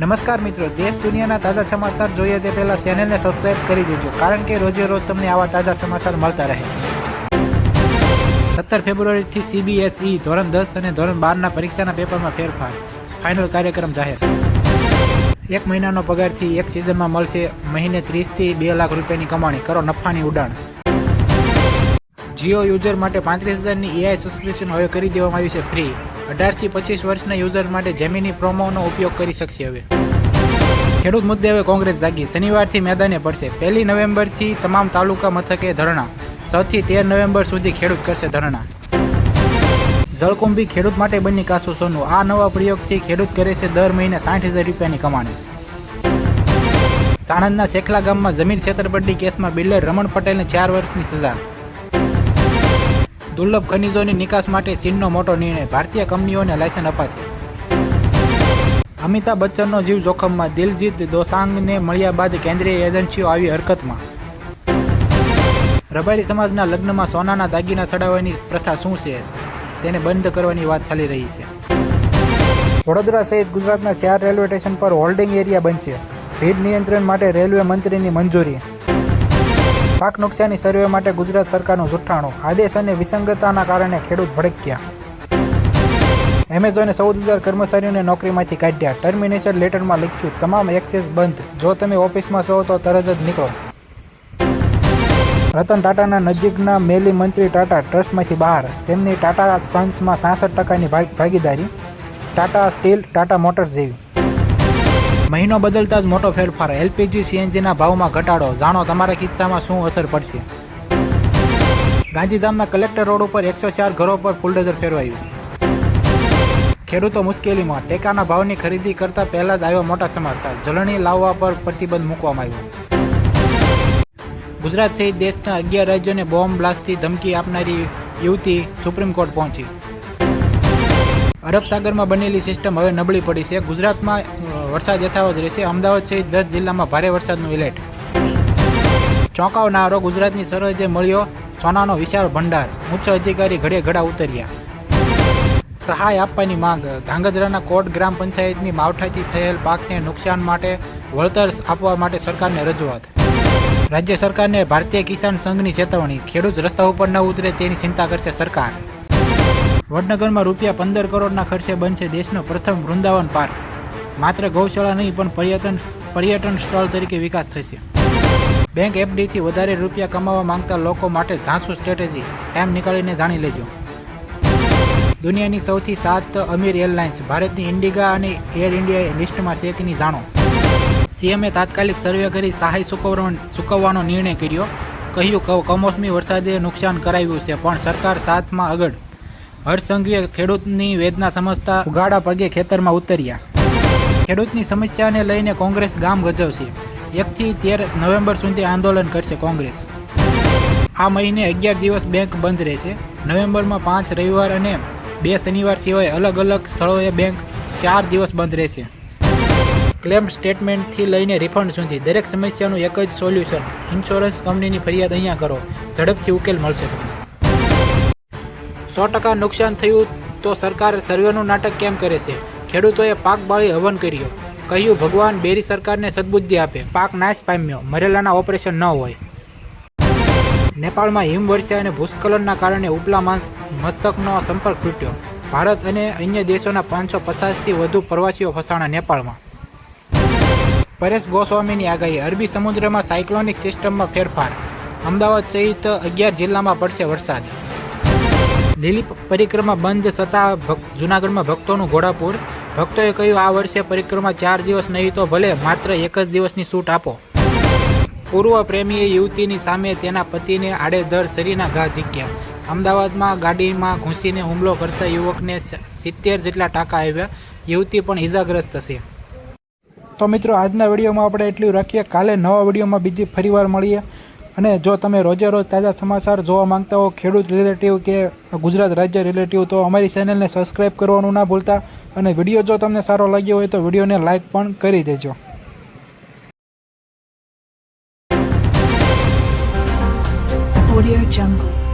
નમસ્કાર મિત્રો, દેશ દુનિયાના તાજા સમાચાર જોઈએ તે પહેલા ચેનલને સબસ્ક્રાઇબ કરી દેજો, કારણ કે રોજે રોજ તમને આવા તાજા સમાચાર મળતા રહે. સત્તર ફેબ્રુઆરીથી સીબીએસઈ ધોરણ દસ અને ધોરણ બારના પરીક્ષાના પેપરમાં ફેરફાર ફાઇનલ કાર્યક્રમ જાહેર. એક મહિનાનો પગારથી એક સિઝનમાં મળશે મહિને ત્રીસથી બે લાખ રૂપિયાની કમાણી, કરો નફાની ઉડાણ જીઓ યુઝર માટે પાંત્રીસ હજારની એઆઈ સબસ્ક્રિપ્શન હવે કરી દેવામાં આવ્યું છે ફ્રી. અઢારથી પચીસ વર્ષના યુઝર માટે જેમીની પ્રોમોનો ઉપયોગ કરી શકશે હવે. ખેડૂત મુદ્દે હવે કોંગ્રેસ જાગી. શનિવારથી મેદાને પડશે. પહેલી નવેમ્બરથી તમામ તાલુકા મથકે ધરણા. સૌથી તેર નવેમ્બર સુધી ખેડૂત કરશે ધરણા. જળકુંભી ખેડૂત માટે બની કાસુ સોનું. આ નવા પ્રયોગથી ખેડૂત કરે છે દર મહિને સાઠ હજાર રૂપિયાની કમાણી. સાણંદના શેખલા ગામમાં જમીન છેતરપટ્ટી કેસમાં બિલ્ડર રમણ પટેલને ચાર વર્ષની સજા. દુર્લભ ખનિજોની નિકાસ માટે ચીનનો મોટો નિર્ણય. ભારતીય કંપનીઓને લાયસન્સ અપાશે. અમિતાભ બચ્ચનનો જીવ જોખમમાં. દિલજીત દોસાંગને મળ્યા બાદ કેન્દ્રીય એજન્સીઓ આવી હરકતમાં. રબારી સમાજના લગ્નમાં સોનાના દાગીના ચડાવવાની પ્રથા શું છે? તેને બંધ કરવાની વાત ચાલી રહી છે. વડોદરા સહિત ગુજરાતના ચાર રેલવે સ્ટેશન પર હોલ્ડિંગ એરિયા બનશે. ભીડ નિયંત્રણ માટે રેલવે મંત્રીની મંજૂરી. પાક નુકસાની સર્વે માટે ગુજરાત સરકારનું જુઠ્ઠાણું. આદેશ અને વિસંગતતાના કારણે ખેડૂત ભડક્યા. એમેઝોને ચૌદ હજાર કર્મચારીઓને નોકરીમાંથી કાઢ્યા. ટર્મિનેશન લેટરમાં લખ્યું, તમામ એક્સેસ બંધ. જો તમે ઓફિસમાં છો તો તરત જ નીકળો. રતન ટાટાના નજીકના મેલી મંત્રી ટાટા ટ્રસ્ટમાંથી બહાર. તેમની ટાટા સન્સમાં સાસઠ ટકાની ભાગ ભાગીદારી ટાટા સ્ટીલ, ટાટા મોટર્સ જેવી. મહિનો બદલતા જ મોટો ફેરફાર. એલપીજી, સીએનજીના ભાવમાં ઘટાડો. જાણો તમારા કિસ્સામાં શું અસર પડશે. ગાંધીધામના કલેક્ટર રોડ ઉપર એકસો ચાર ઘરો પર ફુલડોઝર ફેરવાયું. ખેડૂતો મુશ્કેલીમાં. ટેકાના ભાવની ખરીદી કરતા પહેલા જ આવ્યા મોટા સમાચાર. જળણી લાવવા પર પ્રતિબંધ મૂકવામાં આવ્યો. ગુજરાત સહિત દેશના અગિયાર રાજ્યોને બોમ્બ બ્લાસ્ટથી ધમકી આપનારી યુવતી સુપ્રીમ કોર્ટ પહોંચી. અરબ સાગરમાં બનેલી સિસ્ટમ હવે નબળી પડી છે. ગુજરાતમાં વરસાદ યથાવત રહેશે. અમદાવાદ સહિત દસ જિલ્લામાં ભારે વરસાદનું એલર્ટ. ચોંકાવનારો ગુજરાતની સરહદે મળ્યો સોનાનો વિશાળ ભંડાર. ઉચ્ચ અધિકારી ઘડે ઘડા ઉતર્યા. સહાય આપવાની માંગ. ધાંગધ્રાના કોટ ગ્રામ પંચાયતની માવઠાથી થયેલ પાકને નુકસાન માટે વળતર આપવા માટે સરકારને રજૂઆત. રાજ્ય સરકારને ભારતીય કિસાન સંઘની ચેતવણી. ખેડૂત રસ્તા ઉપર ન ઉતરે તેની ચિંતા કરશે સરકાર. વડનગરમાં રૂપિયા પંદર કરોડના ખર્ચે બનશે દેશનો પ્રથમ વૃંદાવન પાર્ક. માત્ર ગૌશાળા નહીં, પણ પર્યટન પર્યટન સ્થળ તરીકે વિકાસ થશે. બેંક એફડીથી વધારે રૂપિયા કમાવા માંગતા લોકો માટે ધાંસુ સ્ટ્રેટેજી. ટાઈમ નીકાળીને જાણી લેજો. દુનિયાની સૌથી સાત અમીર એરલાઇન્સ. ભારતની ઇન્ડિગા અને એર ઇન્ડિયા લિસ્ટમાં છે કે નહીં જાણો? સીએમએ તાત્કાલિક સર્વે કરી સહાય ચૂકવવાનો ચૂકવવાનો નિર્ણય કર્યો. કહ્યું, કમોસમી વરસાદે નુકસાન કરાવ્યું છે, પણ સરકાર સાથમાં આગળ હર્ષસંઘવીએ ખેડૂતની વેદના સમજતા ઉગાડા પગે ખેતરમાં ઉતર્યા. ખેડૂતની સમસ્યાને લઈને કોંગ્રેસ ગામ ગજવશે. એકથી તેર નવેમ્બર સુધી આંદોલન કરશે કોંગ્રેસ. આ મહિને અગિયાર દિવસ બેંક બંધ રહેશે. નવેમ્બરમાં પાંચ રવિવાર અને બે શનિવાર સિવાય અલગ અલગ સ્થળોએ બેંક ચાર દિવસ બંધ રહેશે. ક્લેમ સ્ટેટમેન્ટથી લઈને રિફંડ સુધી દરેક સમસ્યાનું એક જ સોલ્યુશન. ઇન્સ્યોરન્સ કંપનીની ફરિયાદ અહીંયા કરો. ઝડપથી ઉકેલ મળશે. સો ટકા નુકસાન થયું તો સરકાર સર્વેનું નાટક કેમ કરે છે? ખેડૂતોએ પાક બાળી હવન કર્યો. કહ્યું, ભગવાન બેરી સરકારને સદબુદ્ધિ આપે. પાક નાશ પામ્યો. મરેલાના ઓપરેશન ન હોય. નેપાળમાં હિમવર્ષા અને ભૂસ્ખલનના કારણે ઉપલા મસ્તકનો સંપર્ક તૂટ્યો. ભારત અને અન્ય દેશોના પાંચસો પચાસથી વધુ પ્રવાસીઓ ફસાણા નેપાળમાં. પરેશ ગોસ્વામીની આગાહી. અરબી સમુદ્રમાં સાયક્લોનિક સિસ્ટમમાં ફેરફાર. અમદાવાદ સહિત અગિયાર જિલ્લામાં પડશે વરસાદ. લીલી પરિક્રમા બંધ થતાં ભક- જૂનાગઢમાં ભક્તોનું ઘોડાપુર. ભક્તોએ કહ્યું, આ વર્ષે પરિક્રમા ચાર દિવસ નહીં તો ભલે, માત્ર એક જ દિવસની છૂટ આપો. પૂર્વ પ્રેમીએ યુવતીની સામે તેના પતિને આડેધડ શરીરના ઘા ઝીક્યા. અમદાવાદમાં ગાડીમાં ઘૂસીને હુમલો કરતા યુવકને સિત્તેર જેટલા ટાંકા આવ્યા. યુવતી પણ ઇજાગ્રસ્ત છે. તો મિત્રો, આજના વિડીયોમાં આપણે એટલું રાખીએ. કાલે નવા વિડીયોમાં બીજી ફરીવાર મળીએ. અને જો તમે રોજે રોજ તાજા સમાચાર જોવા માંગતા હો, ખેડૂત રિલેટિવ કે ગુજરાત રાજ્ય રિલેટિવ તો અમારી ચેનલને સબસ્ક્રાઈબ કરવાનું ના ભૂલતા અને વીડિયો જો તમને સારો લાગ્યો હોય તો વિડીયોને લાઇક પણ કરી દેજો Audio Jungle.